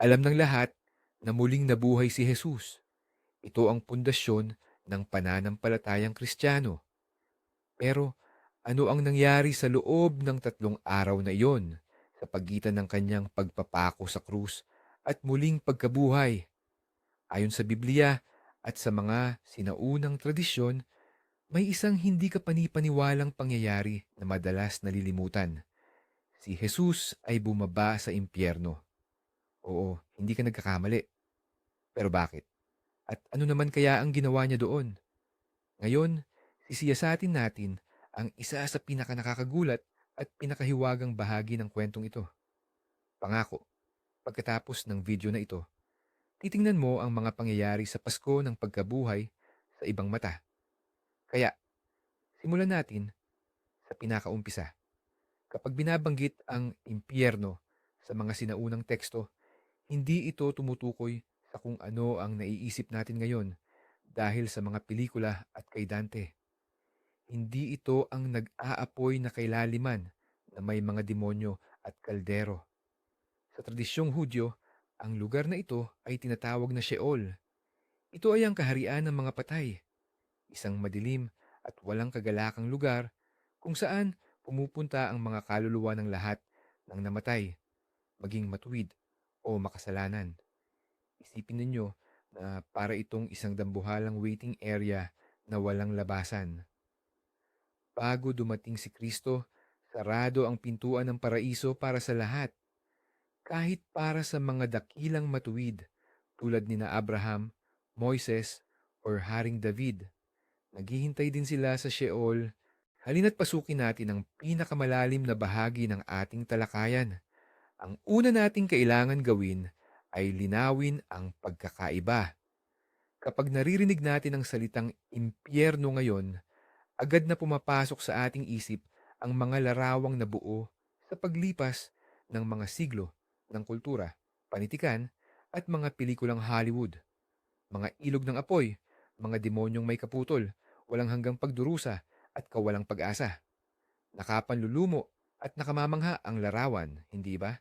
Alam ng lahat na muling nabuhay si Jesus. Ito ang pundasyon ng pananampalatayang Kristiyano. Pero ano ang nangyari sa loob ng tatlong araw na iyon sa pagitan ng kanyang pagpapako sa krus at muling pagkabuhay? Ayon sa Biblia at sa mga sinaunang tradisyon, may isang hindi kapanipaniwalang pangyayari na madalas nalilimutan. Si Jesus ay bumaba sa impyerno. Oo, hindi ka nagkakamali. Pero bakit? At ano naman kaya ang ginawa niya doon? Ngayon, sisiyasatin natin ang isa sa pinakanakakagulat at pinakahiwagang bahagi ng kwentong ito. Pangako, pagkatapos ng video na ito, titingnan mo ang mga pangyayari sa Pasko ng pagkabuhay sa ibang mata. Kaya, simulan natin sa pinakaumpisa. Kapag binabanggit ang impyerno sa mga sinaunang teksto, hindi ito tumutukoy sa kung ano ang naiisip natin ngayon dahil sa mga pelikula at kay Dante. Hindi ito ang nag-aapoy na kailaliman na may mga demonyo at kaldero. Sa tradisyong Hudyo, ang lugar na ito ay tinatawag na Sheol. Ito ay ang kaharian ng mga patay, isang madilim at walang kagalakang lugar kung saan pumupunta ang mga kaluluwa ng lahat ng namatay, maging matuwid o makasalanan. Isipin ninyo na para itong isang dambuhalang waiting area na walang labasan. Bago dumating si Kristo, sarado ang pintuan ng paraiso para sa lahat. Kahit para sa mga dakilang matuwid tulad ni na Abraham, Moises, or Haring David. Naghihintay din sila sa Sheol. Halina't pasukin natin ang pinakamalalim na bahagi ng ating talakayan. Ang una nating kailangan gawin ay linawin ang pagkakaiba. Kapag naririnig natin ang salitang impyerno ngayon, agad na pumapasok sa ating isip ang mga larawang nabuo sa paglipas ng mga siglo ng kultura, panitikan, at mga pelikulang Hollywood. Mga ilog ng apoy, mga demonyong may kaputol, walang hanggang pagdurusa at kawalang pag-asa. Nakapanlulumo at nakamamangha ang larawan, hindi ba?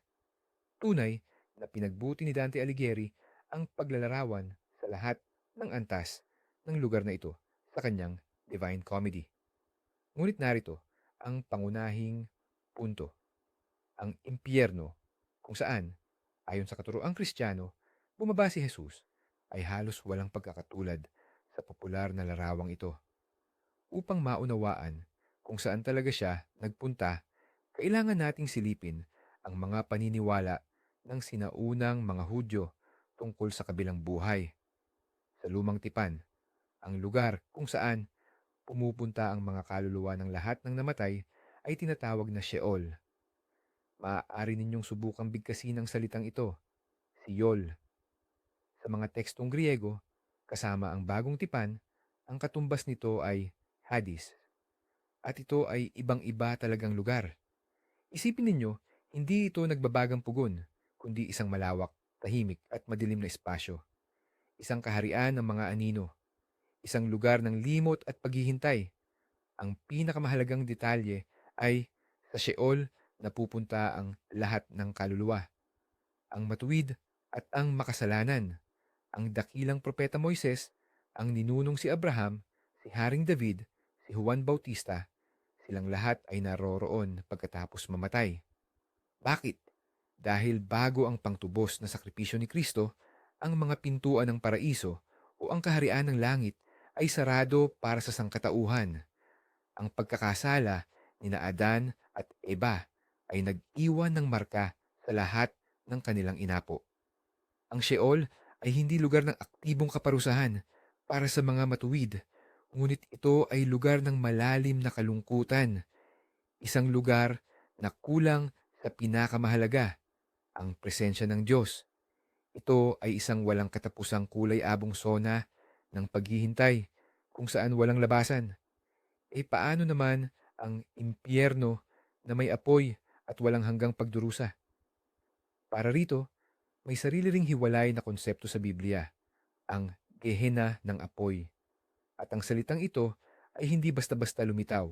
Tunay na pinagbuti ni Dante Alighieri ang paglalarawan sa lahat ng antas ng lugar na ito sa kanyang Divine Comedy. Ngunit narito ang pangunahing punto, ang impyerno kung saan, ayon sa katuroang kristyano, bumaba si Jesus ay halos walang pagkakatulad sa popular na larawang ito. Upang maunawaan kung saan talaga siya nagpunta, kailangan nating silipin ang mga paniniwala ng sinaunang mga Hudyo tungkol sa kabilang buhay. Sa lumang tipan, ang lugar kung saan pumupunta ang mga kaluluwa ng lahat ng namatay ay tinatawag na Sheol. Maaari ninyong subukang bigkasin ang salitang ito, Siyol. Sa mga tekstong Griego, kasama ang bagong tipan, ang katumbas nito ay Hades. At ito ay ibang-iba talagang lugar. Isipin ninyo, hindi ito nagbabagang pugon, kundi isang malawak, tahimik at madilim na espasyo. Isang kaharian ng mga anino. Isang lugar ng limot at paghihintay. Ang pinakamahalagang detalye ay sa Sheol na pupunta ang lahat ng kaluluwa. Ang matuwid at ang makasalanan. Ang dakilang propeta Moises, ang ninunong si Abraham, si Haring David, si Juan Bautista, silang lahat ay naroroon pagkatapos mamatay. Bakit? Dahil bago ang pangtubos na sakripisyo ni Kristo, ang mga pintuan ng paraiso o ang kaharian ng langit ay sarado para sa sangkatauhan. Ang pagkakasala ni na Adan at Eva ay nag-iwan ng marka sa lahat ng kanilang inapo. Ang Sheol ay hindi lugar ng aktibong kaparusahan para sa mga matuwid, ngunit ito ay lugar ng malalim na kalungkutan. Isang lugar na kulang sa pinakamahalaga, ang presensya ng Diyos. Ito ay isang walang katapusang kulay-abong sona ng paghihintay kung saan walang labasan. E paano naman ang impyerno na may apoy at walang hanggang pagdurusa? Para rito, may sarili ring hiwalay na konsepto sa Biblia, ang Gehenna ng apoy. At ang salitang ito ay hindi basta-basta lumitaw.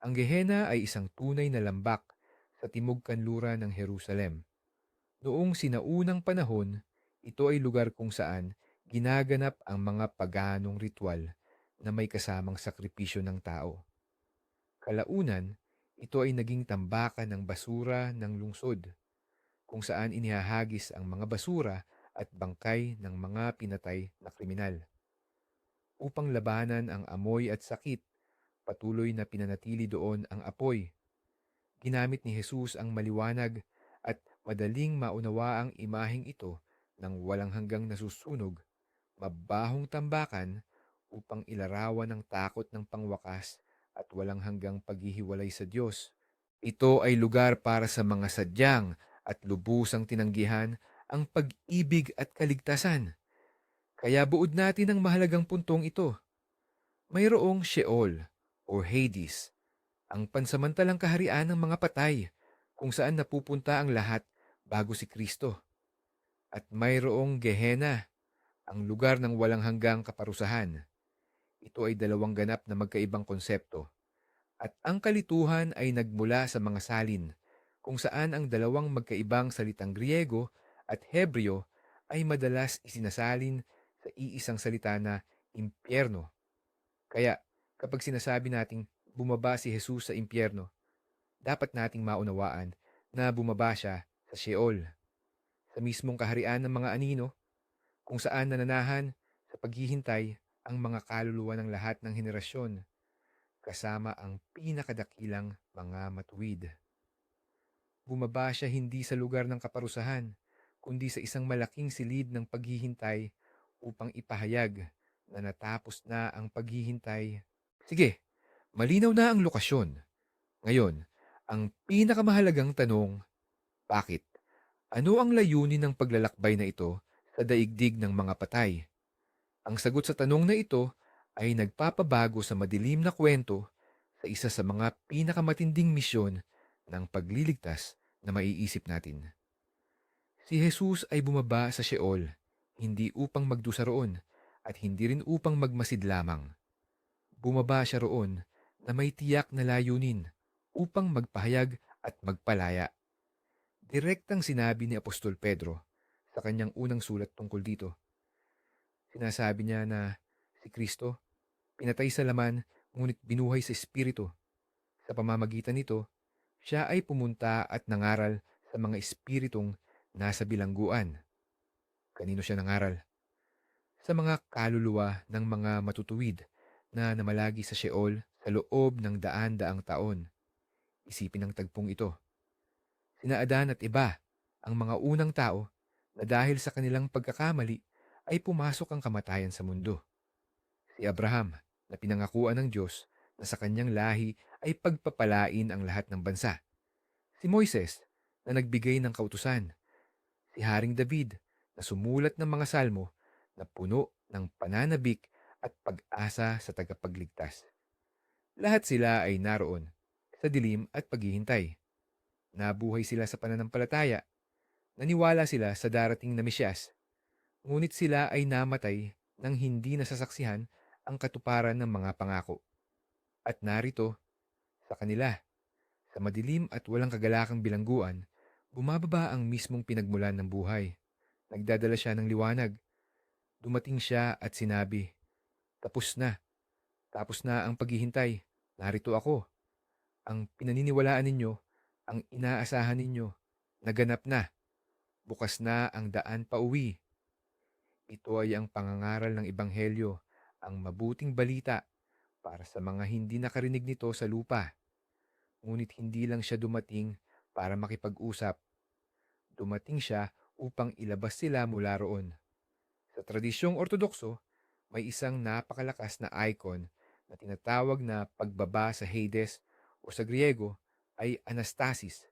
Ang Gehenna ay isang tunay na lambak sa timog kanluran ng Jerusalem Noong sinaunang panahon, ito ay lugar kung saan ginaganap ang mga paganong ritual na may kasamang sakripisyo ng tao. Kalaunan, ito ay naging tambakan ng basura ng lungsod, kung saan inihahagis ang mga basura at bangkay ng mga pinatay na kriminal. Upang labanan ang amoy at sakit, patuloy na pinanatili doon ang apoy. Ginamit ni Jesus ang maliwanag madaling maunawa ang imaheng ito ng walang hanggang nasusunog, mabahong tambakan upang ilarawan ang takot ng pangwakas at walang hanggang paghihiwalay sa Diyos. Ito ay lugar para sa mga sadyang at lubusang tinanggihan ang pag-ibig at kaligtasan. Kaya buod natin ang mahalagang puntong ito. Mayroong Sheol o Hades, ang pansamantalang kaharian ng mga patay kung saan napupunta ang lahat bago si Kristo. At mayroong Gehenna, ang lugar ng walang hanggang kaparusahan. Ito ay dalawang ganap na magkaibang konsepto. At ang kalituhan ay nagmula sa mga salin, kung saan ang dalawang magkaibang salitang Griego at Hebreo ay madalas isinasalin sa iisang salita na impyerno. Kaya kapag sinasabi nating bumaba si Jesus sa impyerno, dapat nating maunawaan na bumaba siya sa Sheol, sa mismong kaharian ng mga anino, kung saan nananahan sa paghihintay ang mga kaluluwa ng lahat ng henerasyon, kasama ang pinakadakilang mga matuwid. Bumaba siya hindi sa lugar ng kaparusahan, kundi sa isang malaking silid ng paghihintay upang ipahayag na natapos na ang paghihintay. Sige, malinaw na ang lokasyon. Ngayon, ang pinakamahalagang tanong, bakit? Ano ang layunin ng paglalakbay na ito sa daigdig ng mga patay? Ang sagot sa tanong na ito ay nagpapabago sa madilim na kwento sa isa sa mga pinakamatinding misyon ng pagliligtas na maiisip natin. Si Jesus ay bumaba sa Sheol, hindi upang magdusa roon at hindi rin upang magmasid lamang. Bumaba siya roon na may tiyak na layunin upang magpahayag at magpalaya. Direktang sinabi ni Apostol Pedro sa kanyang unang sulat tungkol dito Sinasabi niya na si Kristo pinatay sa laman ngunit binuhay sa espiritu. Sa pamamagitan nito, siya ay pumunta at nangaral sa mga espiritong nasa bilangguan. Kanino siya nangaral? Sa mga kaluluwa ng mga matutuwid na namalagi sa Sheol sa loob ng daan-daang taon. Isipin ang tagpong ito. Sina Adan at iba, ang mga unang tao na dahil sa kanilang pagkakamali ay pumasok ang kamatayan sa mundo. Si Abraham, na pinangakuan ng Diyos na sa kanyang lahi ay pagpapalain ang lahat ng bansa. Si Moises, na nagbigay ng kautusan. Si Haring David, na sumulat ng mga salmo na puno ng pananabik at pag-asa sa tagapagligtas. Lahat sila ay naroon sa dilim at paghihintay. Nabuhay sila sa pananampalataya. Naniwala sila sa darating na Mesyas Ngunit sila ay namatay nang hindi nasasaksihan ang katuparan ng mga pangako. At narito, sa kanila, sa madilim at walang kagalakang bilangguan, bumababa ang mismong pinagmulan ng buhay. Nagdadala siya ng liwanag. Dumating siya at sinabi, Tapos na. Tapos na ang paghihintay. Narito ako. Ang pinaniniwalaan ninyo, ang inaasahan ninyo, naganap na. Bukas na ang daan pa uwi. Ito ay ang pangangaral ng Ebanghelyo, ang mabuting balita para sa mga hindi nakarinig nito sa lupa. Ngunit hindi lang siya dumating para makipag-usap. Dumating siya upang ilabas sila mula roon. Sa tradisyong ortodokso, may isang napakalakas na icon na tinatawag na pagbaba sa Hades o sa Griego ay anastasis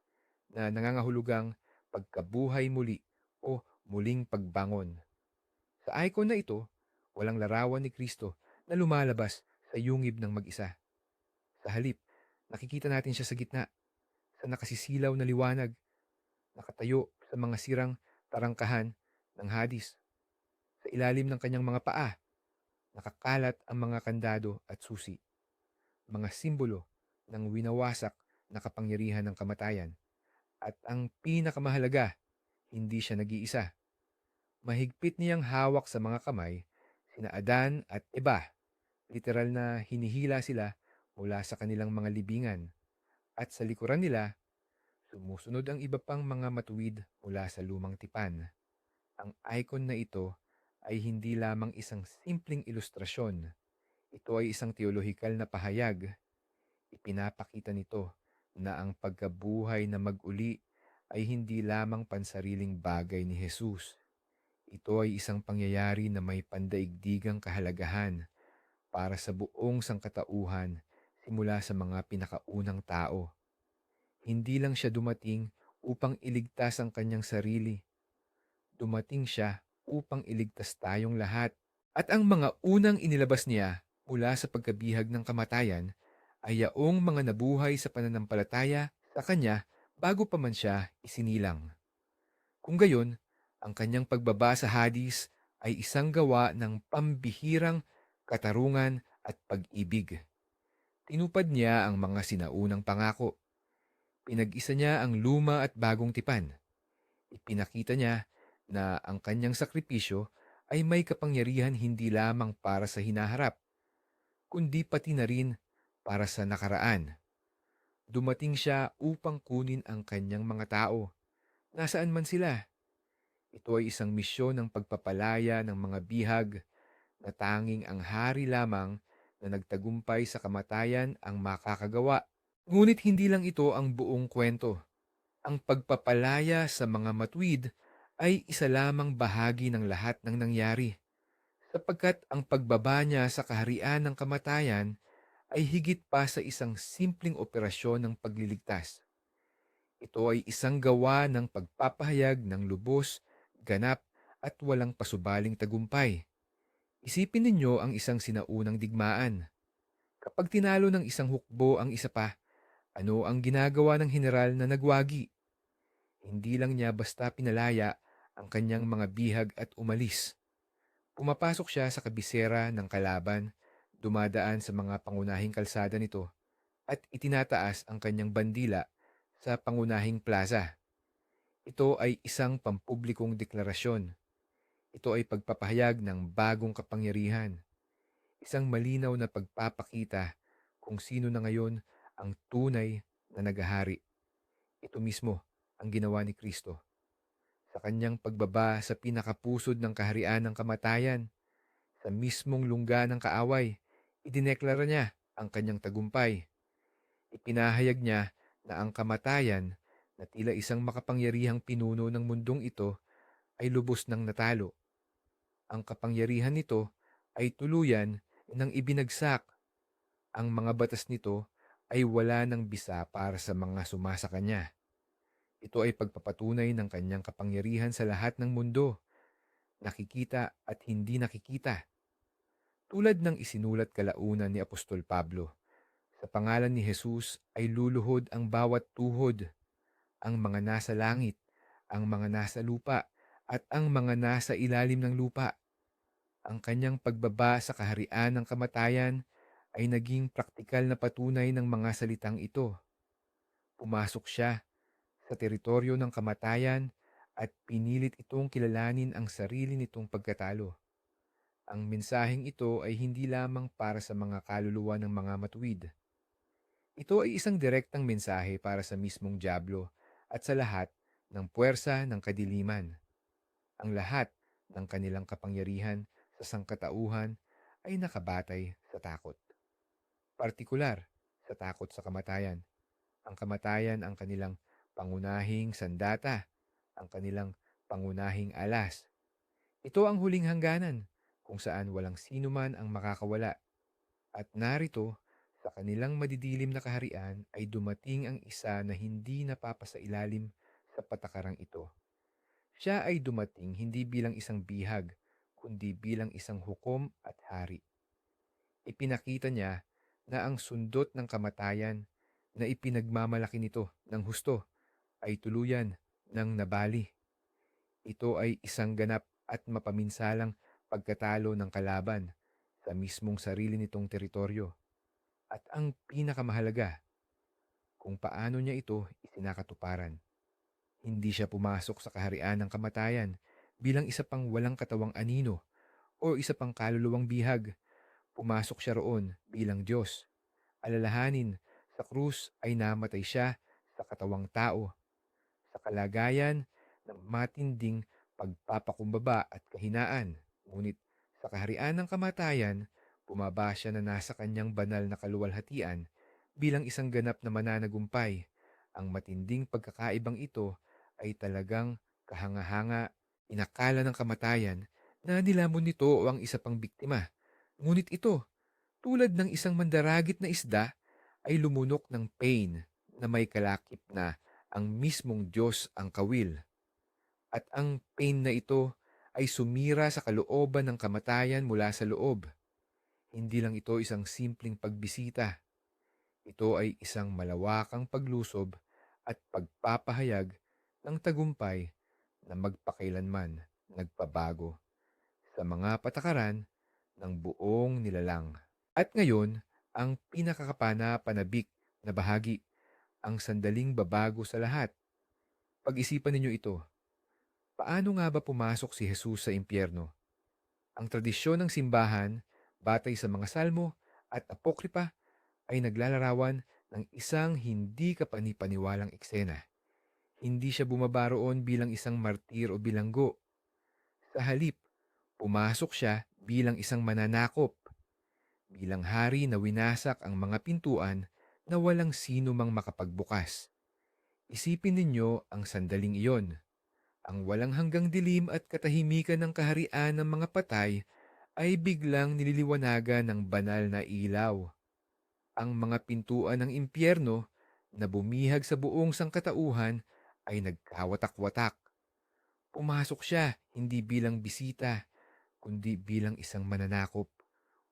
na nangangahulugang pagkabuhay muli o muling pagbangon. Sa icon na ito, walang larawan ni Kristo na lumalabas sa yungib ng mag-isa. Sa halip, nakikita natin siya sa gitna, sa nakasisilaw na liwanag, nakatayo sa mga sirang tarangkahan ng hadis. Sa ilalim ng kanyang mga paa, nakakalat ang mga kandado at susi, mga simbolo ng winawasak na kapangyarihan ng kamatayan. At ang pinakamahalaga, hindi siya nag-iisa. Mahigpit niyang hawak sa mga kamay sina Adan at Eba. Literal na hinihila sila mula sa kanilang mga libingan. At sa likuran nila, sumusunod ang iba pang mga matuwid mula sa lumang tipan. Ang icon na ito ay hindi lamang isang simpleng ilustrasyon. Ito ay isang teolohikal na pahayag. Ipinapakita nito na ang pagkabuhay na mag-uli ay hindi lamang pansariling bagay ni Jesus. Ito ay isang pangyayari na may pandaigdigang kahalagahan para sa buong sangkatauhan simula sa mga pinakaunang tao. Hindi lang siya dumating upang iligtas ang kanyang sarili. Dumating siya upang iligtas tayong lahat. At ang mga unang inilabas niya mula sa pagkabihag ng kamatayan ay yaong mga nabuhay sa pananampalataya sa kanya bago pa man siya isinilang. Kung gayon, ang kanyang pagbaba sa hadis ay isang gawa ng pambihirang katarungan at pag-ibig. Tinupad niya ang mga sinaunang pangako. Pinag-isa niya ang luma at bagong tipan. Ipinakita niya na ang kanyang sakripisyo ay may kapangyarihan hindi lamang para sa hinaharap, kundi pati na rin para sa nakaraan. Dumating siya upang kunin ang kanyang mga tao, nasaan man sila. Ito ay isang misyon ng pagpapalaya ng mga bihag na tanging ang hari lamang na nagtagumpay sa kamatayan ang makakagawa. Ngunit hindi lang ito ang buong kwento. Ang pagpapalaya sa mga matwid ay isa lamang bahagi ng lahat ng nangyari. Sapagkat ang pagbaba niya sa kaharian ng kamatayan ay higit pa sa isang simpleng operasyon ng pagliligtas. Ito ay isang gawa ng pagpapahayag ng lubos, ganap at walang pasubaling tagumpay. Isipin ninyo ang isang sinaunang digmaan. Kapag tinalo ng isang hukbo ang isa pa, ano ang ginagawa ng general na nagwagi? Hindi lang niya basta pinalaya ang kanyang mga bihag at umalis. Pumapasok siya sa kabisera ng kalaban, dumadaan sa mga pangunahing kalsada nito, at itinataas ang kanyang bandila sa pangunahing plaza. Ito ay isang pampublikong deklarasyon. Ito ay pagpapahayag ng bagong kapangyarihan. Isang malinaw na pagpapakita kung sino na ngayon ang tunay na nagahari. Ito mismo ang ginawa ni Kristo sa kanyang pagbaba sa pinakapusod ng kaharian ng kamatayan. Sa mismong lungga ng kaaway, idineklara niya ang kanyang tagumpay. Ipinahayag niya na ang kamatayan na tila isang makapangyarihang pinuno ng mundong ito ay lubos ng natalo. Ang kapangyarihan nito ay tuluyan ng ibinagsak. Ang mga batas nito ay wala ng bisa para sa mga sumasa kanya. Ito ay pagpapatunay ng kanyang kapangyarihan sa lahat ng mundo, nakikita at hindi nakikita. Tulad ng isinulat kalaunan ni Apostol Pablo, sa pangalan ni Jesus ay luluhod ang bawat tuhod, ang mga nasa langit, ang mga nasa lupa, at ang mga nasa ilalim ng lupa. Ang kanyang pagbaba sa kaharian ng kamatayan ay naging praktikal na patunay ng mga salitang ito. Pumasok siya sa teritoryo ng kamatayan at pinilit itong kilalanin ang sarili nitong pagkatalo. Ang mensaheng ito ay hindi lamang para sa mga kaluluwa ng mga matuwid. Ito ay isang direktang mensahe para sa mismong Diablo at sa lahat ng puwersa ng kadiliman. Ang lahat ng kanilang kapangyarihan sa sangkatauhan ay nakabatay sa takot. Partikular sa takot sa kamatayan. Ang kamatayan ang kanilang pangunahing sandata, ang kanilang pangunahing alas. Ito ang huling hangganan kung saan walang sino man ang makakawala. At narito, sa kanilang madidilim na kaharian ay dumating ang isa na hindi napapasailalim sa patakarang ito. Siya ay dumating hindi bilang isang bihag, kundi bilang isang hukom at hari. Ipinakita niya na ang sundot ng kamatayan na ipinagmamalaki nito ng husto ay tuluyan ng nabali. Ito ay isang ganap at mapaminsalang pagkatalo ng kalaban sa mismong sarili nitong teritoryo. At ang pinakamahalaga, kung paano niya ito isinakatuparan. Hindi siya pumasok sa kaharian ng kamatayan bilang isa pang walang katawang anino o isa pang kaluluwang bihag. Pumasok siya roon bilang Diyos. Alalahanin, sa krus ay namatay siya sa katawang tao. Sa kalagayan ng matinding pagpapakumbaba at kahinaan. Ngunit sa kaharian ng kamatayan, bumaba siya na nasa kanyang banal na kaluwalhatian bilang isang ganap na mananagumpay. Ang matinding pagkakaibang ito ay talagang kahanga-hanga, inakala ng kamatayan na nilamon nito o ang isa pang biktima. Ngunit ito, tulad ng isang mandaragit na isda, ay lumunok ng pain na may kalakip na ang mismong Diyos ang kawil. At ang pain na ito ay sumira sa kalooban ng kamatayan mula sa loob. Hindi lang ito isang simpleng pagbisita. Ito ay isang malawakang paglusob at pagpapahayag ng tagumpay na magpakailanman nagpabago sa mga patakaran ng buong nilalang. At ngayon, ang pinakakapana-panabik na bahagi, ang sandaling babago sa lahat. Pag-isipan ninyo ito. Paano nga ba pumasok si Jesus sa impyerno? Ang tradisyon ng simbahan, batay sa mga salmo at apokripa, ay naglalarawan ng isang hindi kapanipaniwalang eksena. Hindi siya bumaba roon bilang isang martir o bilanggo. Sa halip, pumasok siya bilang isang mananakop, bilang hari na winasak ang mga pintuan na walang sino mang makapagbukas. Isipin ninyo ang sandaling iyon. Ang walang hanggang dilim at katahimikan ng kaharian ng mga patay ay biglang nililiwanagan ng banal na ilaw. Ang mga pintuan ng impyerno na bumihag sa buong sangkatauhan ay nagkawatak-watak. Pumasok siya hindi bilang bisita, kundi bilang isang mananakop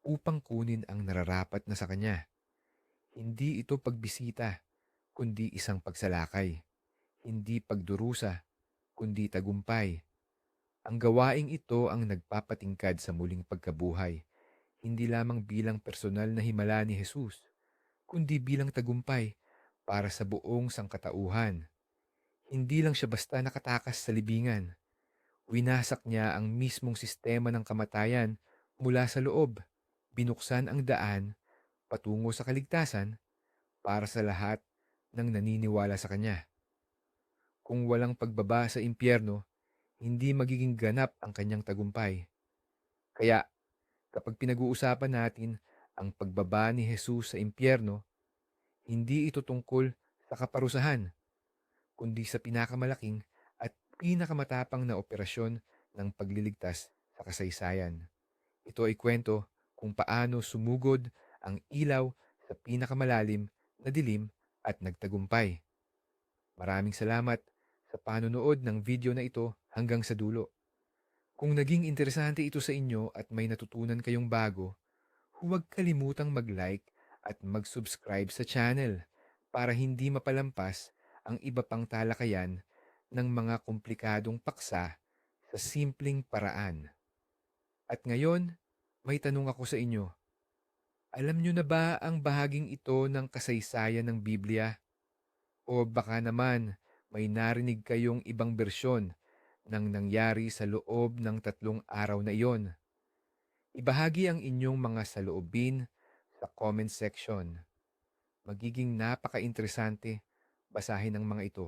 upang kunin ang nararapat na sa kanya. Hindi ito pagbisita, kundi isang pagsalakay. Hindi pagdurusa, kundi tagumpay. Ang gawaing ito ang nagpapatingkad sa muling pagkabuhay, hindi lamang bilang personal na himala ni Jesus, kundi bilang tagumpay para sa buong sangkatauhan. Hindi lang siya basta nakatakas sa libingan. Winasak niya ang mismong sistema ng kamatayan mula sa loob. Binuksan ang daan patungo sa kaligtasan para sa lahat ng naniniwala sa kanya. Kung walang pagbaba sa impyerno, hindi magiging ganap ang kanyang tagumpay. Kaya, kapag pinag-uusapan natin ang pagbaba ni Jesus sa impyerno, hindi ito tungkol sa kaparusahan, kundi sa pinakamalaking at pinakamatapang na operasyon ng pagliligtas sa kasaysayan. Ito ay kwento kung paano sumugod ang ilaw sa pinakamalalim na dilim at nagtagumpay. Maraming salamat sa panonood ng video na ito hanggang sa dulo. Kung naging interesante ito sa inyo at may natutunan kayong bago, huwag kalimutang mag-like at mag-subscribe sa channel para hindi mapalampas ang iba pang talakayan ng mga komplikadong paksa sa simpleng paraan. At ngayon, may tanong ako sa inyo. Alam nyo na ba ang bahaging ito ng kasaysayan ng Biblia? O baka naman may narinig kayong ibang bersyon ng nangyari sa loob ng tatlong araw na iyon? Ibahagi ang inyong mga saloobin sa comment section. Magiging napaka-interesante basahin ang mga ito.